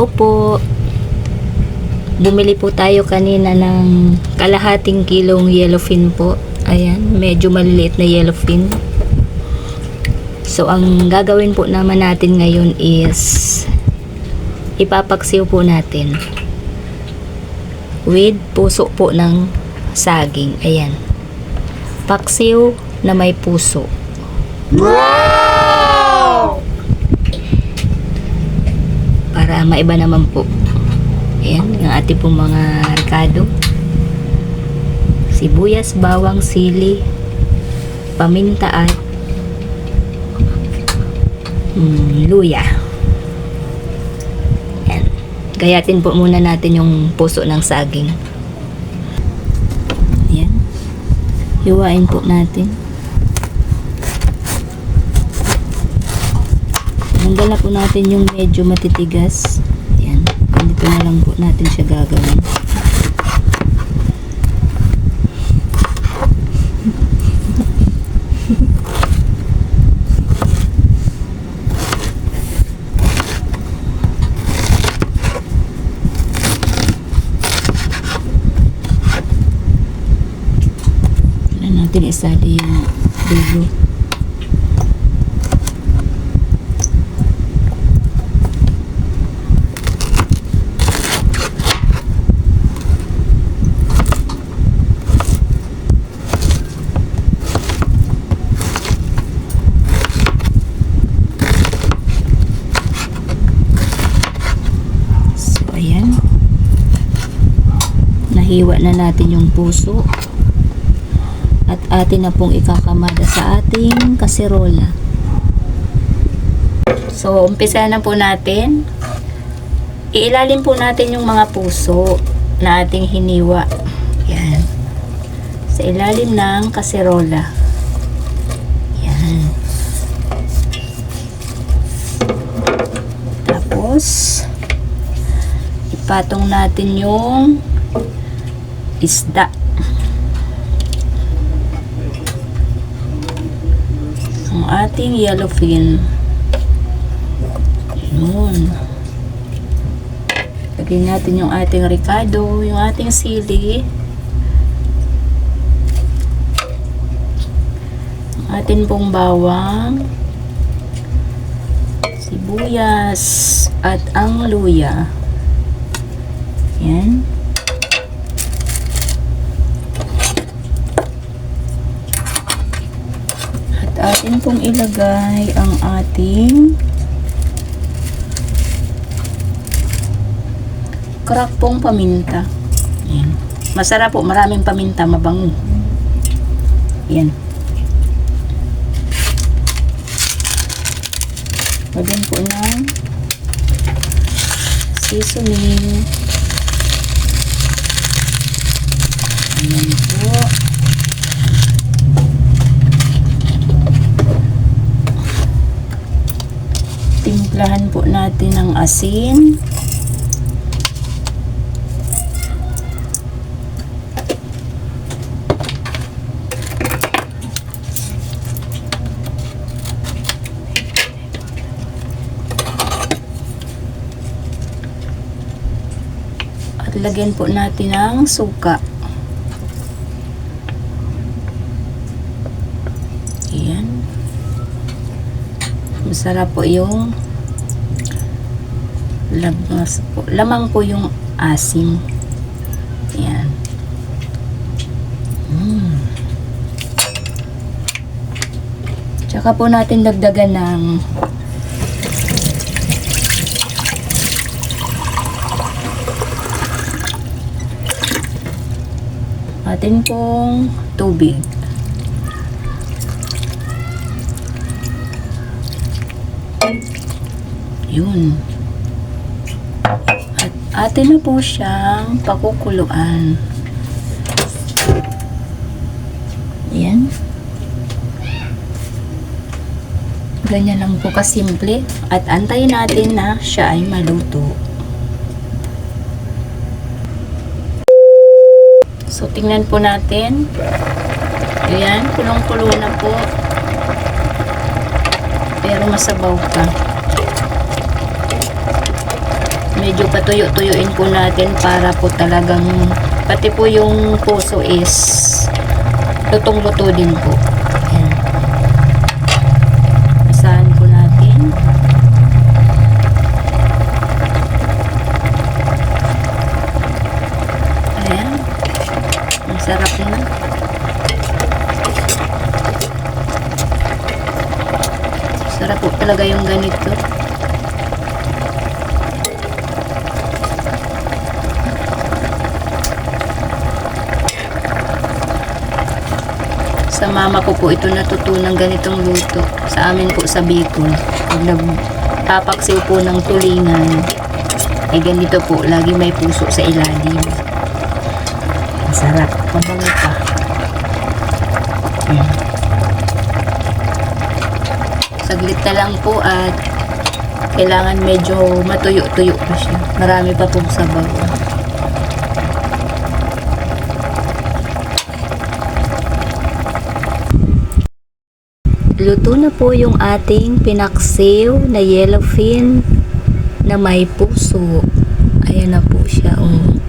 Hello po. Bumili po tayo kanina ng kalahating kilong yellowfin po. Ayan, medyo maliliit na yellowfin. So, ang gagawin po naman natin ngayon is ipapaksiw po natin with puso po ng saging. Ayan. Paksiw na may puso. Para maiba naman po. Ayan, yung ating pong mga ricado. Sibuyas, bawang, sili, paminta at mm, luya. Ayan. Gayatin po muna natin yung puso ng saging. Ayan. Hiwain po natin. Tanggal na po natin yung medyo matitigas. Ayan. Dito na lang po natin siya gagawin. Natin isali yung dulo. So, ayan. Nahiwa na natin yung puso. At atin na pong ikakamada sa ating kaserola. So, umpisa na po natin. Iilalim po natin yung mga puso na ating hiniwa. Yan. Sa ilalim ng kaserola. Yan. Tapos, ipatong natin yung isda. Ang ating yellowfin. Yun. Lagyan natin yung ating ricado, yung ating sili. Ang ating pong bawang. Sibuyas. At ang luya. Yan. At atin pong ilagay ang ating crack pong paminta. Yan. Masarap po, maraming paminta, mabango. Yan. Lagyan po ng seasoning. Ayan po. Timplahan po natin ng asin. At lagyan po natin ng suka. Ayan. Masarap po yung lamas po. Lamang po yung asim. Ayan. Mm. Tsaka po natin dagdagan ng atin pong tubig. Yun. At atin na po siyang pakukuluan. Yan. Ganyan lang po kasimple. At antayin natin na siya ay maluto. So, tingnan po natin. Ayan, kulong-kulo na po. Pero masabaw pa. Medyo patuyo-tuyuin po natin para po talagang pati po yung puso is lutong-luto din po. Ayan. Asahan po natin. Ayan. Ang sarap na. Sarap po talaga yung ganito. Sa mama ko po ito natutunan ganitong luto. Sa amin po sa Bicol. Pag nagpapaksiw po ng tulingan, eh ganito po, lagi may puso sa ilalim. Masarap. Mabango pa. Saglit na lang po at kailangan medyo matuyo-tuyo pa siya. Marami pa pong sabaw. Luto na po yung ating pinaksiw na yellowfin na may puso. Ayan na po siya. Oh.